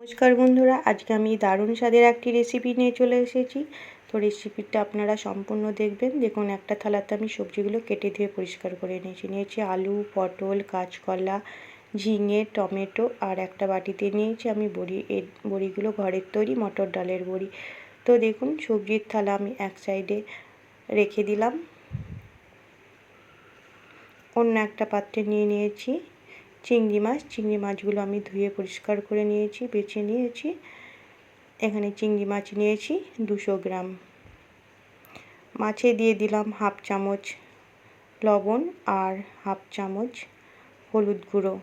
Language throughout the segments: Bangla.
নমস্কার বন্ধুরা, আজকে আমি দারুণ স্বাদের একটি রেসিপি নিয়ে চলে এসেছি। তো রেসিপিটা আপনারা সম্পূর্ণ দেখবেন। দেখুন, একটা থালাতে আমি সবজিগুলো কেটে ধুয়ে পরিষ্কার করে নিয়েছি। নিয়েছি আলু, পটল, কাঁচকলা, ঝিঙে, টমেটো আর একটা বাটিতে নিয়েছি আমি বড়ি। এর বড়িগুলো ঘরের তৈরি, মটর ডালের বড়ি। তো দেখুন, সবজির থালা আমি এক সাইডে রেখে দিলাম। অন্য একটা পাত্রে নিয়ে নিয়েছি। চিংড়ি মাছ। চিংড়ি মাছগুলো আমি ধুয়ে পরিষ্কার করে নিয়েছি, বেছে নিয়েছি। এখানে চিংড়ি মাছ নিয়েছি, দুশো গ্রাম। মাছে দিয়ে দিলাম হাফ চামচ লবণ আর হাফ চামচ হলুদ গুঁড়ো।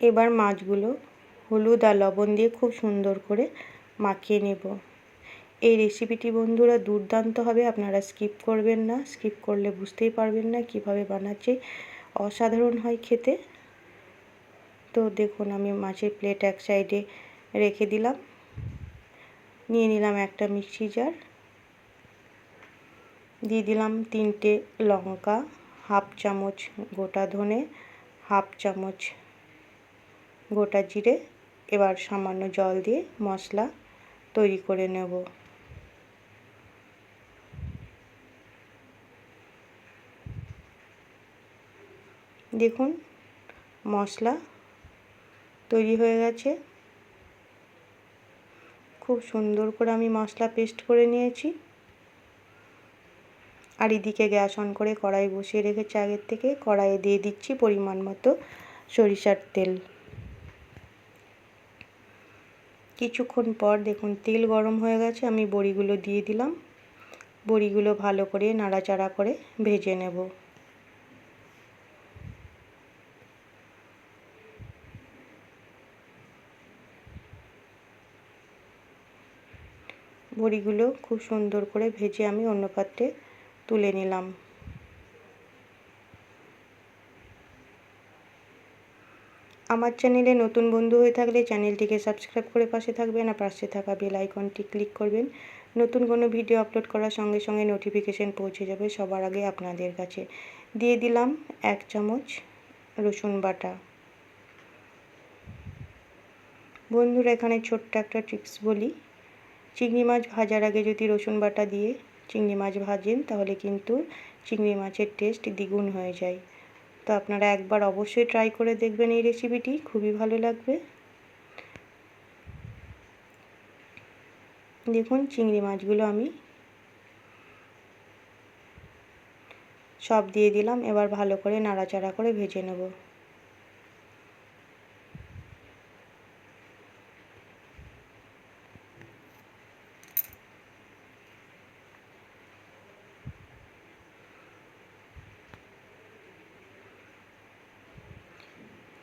এবার মাছগুলো হলুদ আর লবণ দিয়ে খুব সুন্দর করে মাখিয়ে নেব। এই রেসিপিটি বন্ধুরা দুর্দান্ত হবে, আপনারা স্কিপ করবেন না। স্কিপ করলে বুঝতেই পারবেন না কীভাবে বানাচ্ছি। অসাধারণ হয় খেতে। তো দেখুন, আমি মাছের প্লেট এক সাইডে রেখে দিলাম। নিয়ে নিলাম একটা মিক্সি জার দিয়ে দিলাম তিনটে লঙ্কা, হাফ চামচ গোটা ধনে, হাফ চামচ গোটা জিরে। এবার সামান্য জল দিয়ে মশলা তৈরি করে নেব। দেখুন, মশলা তৈরি হয়ে গেছে। খুব সুন্দর করে আমি মশলা পেস্ট করে নিয়েছি। আর এদিকে গ্যাস অন করে কড়াই বসিয়ে রেখেছি আগের থেকে। কড়াইয়ে দিয়ে দিচ্ছি পরিমাণ মতো সরিষার তেল। কিছুক্ষণ পর দেখুন, তেল গরম হয়ে গেছে, আমি বড়িগুলো দিয়ে দিলাম। বড়িগুলো ভালো করে নাড়াচাড়া করে ভেজে নেব। বড়িগুলো খুব সুন্দর করে ভেজে আমি অন্য পাত্রে তুলে নিলাম। আমার চ্যানেলে নতুন বন্ধু হয়ে থাকলে চ্যানেলটিকে সাবস্ক্রাইব করে পাশে থাকবেন আর পাশে থাকা বেল আইকনটি ক্লিক করবেন। নতুন কোনো ভিডিও আপলোড করার সঙ্গে সঙ্গে নোটিফিকেশান পৌঁছে যাবে সবার আগে আপনাদের কাছে। দিয়ে দিলাম এক চামচ রসুন বাটা। বন্ধুরা, এখানে ছোট্ট একটা ট্রিক্স বলি। চিংড়ি মাছ ভাজার আগে যদি রসুন বাটা দিয়ে চিংড়ি মাছ ভাজেন, তাহলে কিন্তু চিংড়ি মাছের টেস্ট দ্বিগুণ হয়ে যায়। তো আপনারা একবার অবশ্যই ট্রাই করে দেখবেন এই রেসিপিটি খুবই ভালো লাগবে। দেখুন চিংড়ি মাছগুলো আমি সব দিয়ে দিলাম, এবার ভালো করে নাড়াচাড়া করে ভেজে নেব।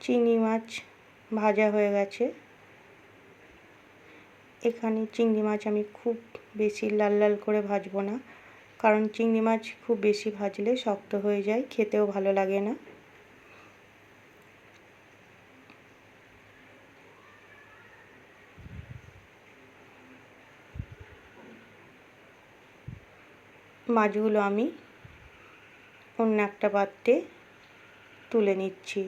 চিংড়ি মাছ ভাজা হয়ে গেছে। এখানে চিংড়ি মাছ আমি খুব বেশি লাল লাল করে ভাজবো না, কারণ চিংড়ি মাছ খুব বেশি ভাজলে শক্ত হয়ে যায়, খেতেও ভালো লাগে না। মাছগুলো আমি অন্য একটা পাত্রে তুলে নিচ্ছি।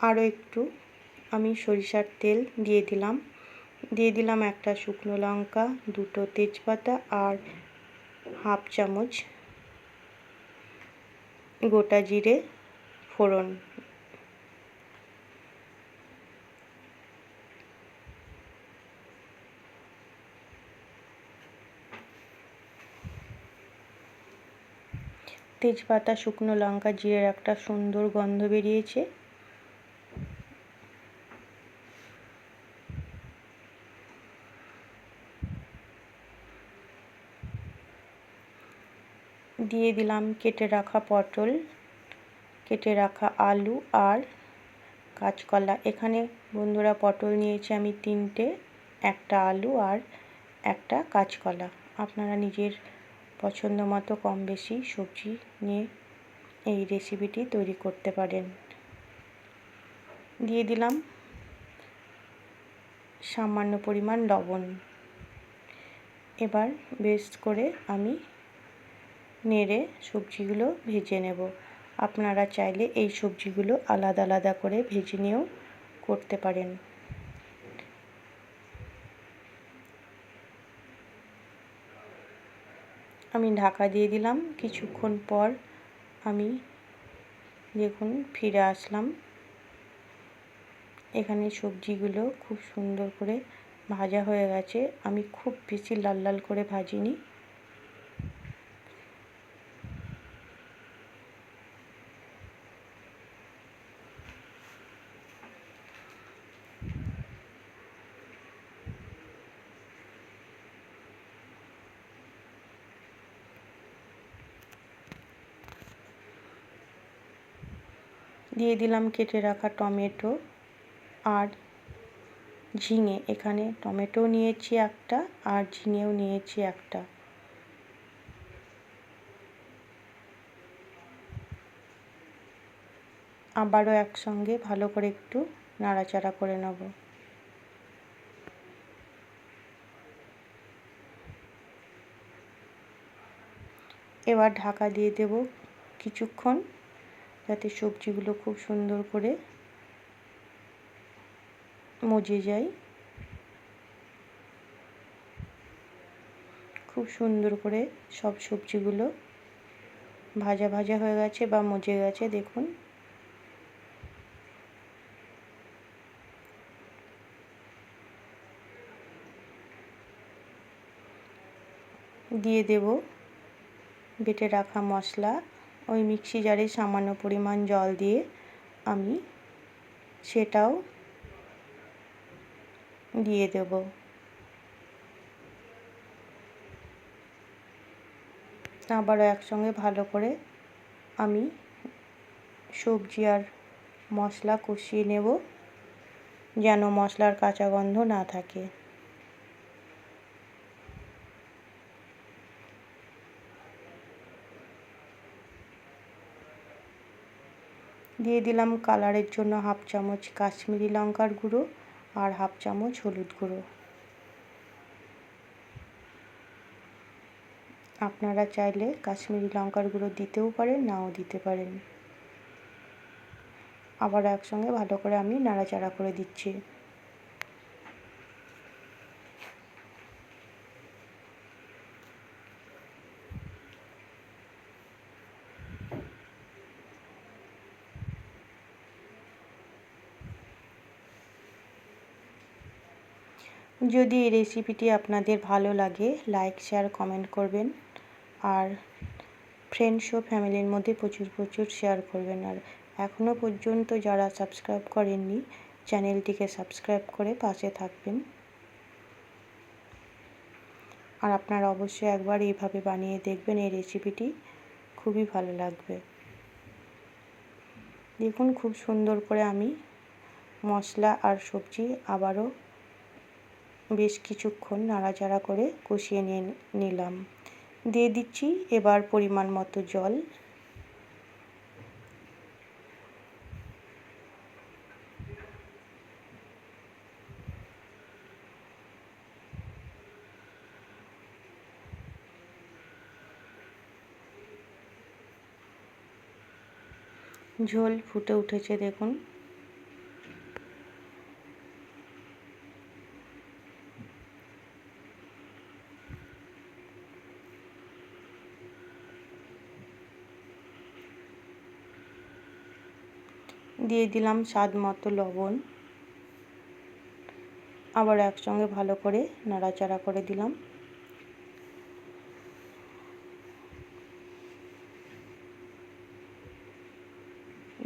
আরও একটু। আমি সরিষার তেল দিয়ে দিলাম। দিয়ে দিলাম একটা শুকনো লঙ্কা, দুটো তেজপাতা আর হাফ চামচ গোটা জিরে ফোড়ন। তেজপাতা, শুকনো লঙ্কা, জিরের একটা সুন্দর গন্ধ বেরিয়েছে। দিয়ে দিলাম কেটে রাখা পটল, কেটে রাখা আলু আর কাঁচকলা। এখানে বন্ধুরা পটল নিয়েছি আমি তিনটে, একটা আলু আর একটা কাঁচকলা। আপনারা নিজের পছন্দ মতো কম বেশি সবজি নিয়ে এই রেসিপিটি তৈরি করতে পারেন। দিয়ে দিলাম সামান্য পরিমাণ লবণ। এবার বেশ করে আমি নেড়ে সবজিগুলো ভেজে নেব। আপনারা চাইলে এই সবজিগুলো আলাদা আলাদা করে ভেজে নিয়েও করতে পারেন। আমি ঢাকা দিয়ে দিলাম। কিছুক্ষণ পর আমি দেখুন ফিরে আসলাম। এখানে সবজিগুলো খুব সুন্দর করে ভাজা হয়ে গেছে। আমি খুব বেশি লাল লাল করে ভাজিনি। দিয়ে দিলাম কেটে রাখা টমেটো আর ঝিঙে। এখানে টমেটো নিয়েছি একটা আর ঝিঙেও নিয়েছি একটা। আবারও একসঙ্গে ভালো করে একটু নাড়াচাড়া করে নেব। এবার ঢাকা দিয়ে দেব কিছুক্ষণ। যাতে সবজিগুলো খুব সুন্দর করে মজে যায়। খুব সুন্দর করে সব সবজিগুলো ভাজা ভাজা হয়ে গেছে বা মজে গেছে, দেখুন। দিয়ে দেব, বেটে রাখা মশলা। ওই মিক্সি জারে সামান্য পরিমাণ জল দিয়ে আমি সেটাও দিয়ে দেব। আবারও একসঙ্গে ভালো করে আমি সবজি আর মশলা কষিয়ে নেব, যেন মশলার কাঁচা গন্ধ না থাকে। দিয়ে দিলাম কালারের জন্য হাফ চামচ কাশ্মীরি লঙ্কার গুঁড়ো আর হাফ চামচ হলুদ গুঁড়ো। আপনারা চাইলে কাশ্মীরি লঙ্কার গুঁড়ো দিতেও পারেন, নাও দিতে পারেন। আবার একসঙ্গে ভালো করে আমি নাড়াচাড়া করে দিচ্ছি। যদি এই রেসিপিটি আপনাদের ভালো লাগে লাইক শেয়ার কমেন্ট করবেন। আর ফ্রেন্ডস ও ফ্যামিলির মধ্যে প্রচুর প্রচুর শেয়ার করবেন। আর এখনও পর্যন্ত যারা সাবস্ক্রাইব করেননি চ্যানেলটিকে সাবস্ক্রাইব করে পাশে থাকবেন। আর আপনারা অবশ্যই একবার এইভাবে বানিয়ে দেখবেন এই রেসিপিটি খুবই ভালো লাগবে। দেখুন, খুব সুন্দর করে আমি মশলা আর সবজি আবারও বেশ কিছুক্ষণ নাড়াচাড়া করে কষিয়ে নিয়ে নিলাম। দিয়ে দিচ্ছি এবার পরিমাণ মতো জল। ঝোল ফুটে উঠেছে দেখুন। দিয়ে দিলাম স্বাদ মতো লবণ। আবার একসঙ্গে ভালো করে নাড়াচাড়া করে দিলাম।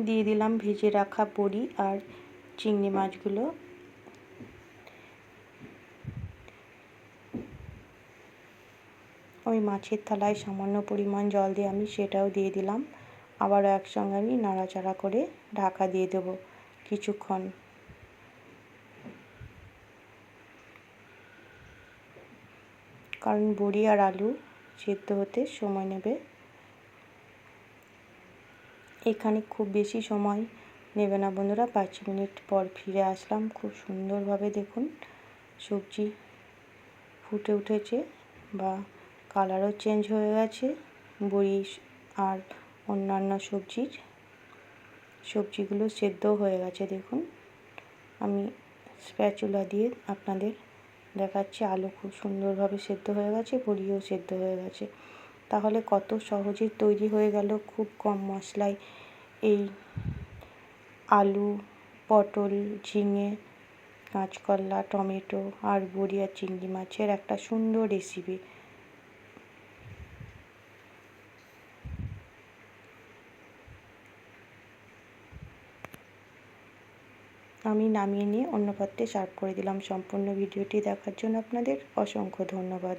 দিয়ে দিলাম ভেজে রাখা বড়ি আর চিংড়ি মাছগুলো। ওই মাছের থালায় সামান্য পরিমাণ জল দিয়ে আমি সেটাও দিয়ে দিলাম। আবারও একসঙ্গে আমি নাড়াচাড়া করে ঢাকা দিয়ে দেব কিছুক্ষণ। কারণ বড়ি আর আলু সেদ্ধ হতে সময় নেবে। এখানে খুব বেশি সময় নেবে না বন্ধুরা, পাঁচ মিনিট পর ফিরে আসলাম। খুব সুন্দরভাবে দেখুন সবজি ফুটে উঠেছে বা কালারও চেঞ্জ হয়ে গেছে। বড়ি আর অন্যান্য সবজির, সবজিগুলো সেদ্ধ হয়ে গেছে দেখুন। আমি স্প্যাচুলা দিয়ে আপনাদের দেখাচ্ছি, আলু খুব সুন্দরভাবে সেদ্ধ হয়ে গেছে বড়িও সেদ্ধ হয়ে গেছে। তাহলে কত সহজে তৈরি হয়ে গেল খুব কম মশলায় এই আলু, পটল, ঝিঙে, কাঁচকলা, টমেটো, আর বড়ি আর চিংড়ি মাছের একটা সুন্দর রেসিপি আমি নামিয়ে নিয়ে অন্য পাত্রে সার্ভ করে দিলাম সম্পূর্ণ ভিডিওটি দেখার জন্য আপনাদের অসংখ্য ধন্যবাদ।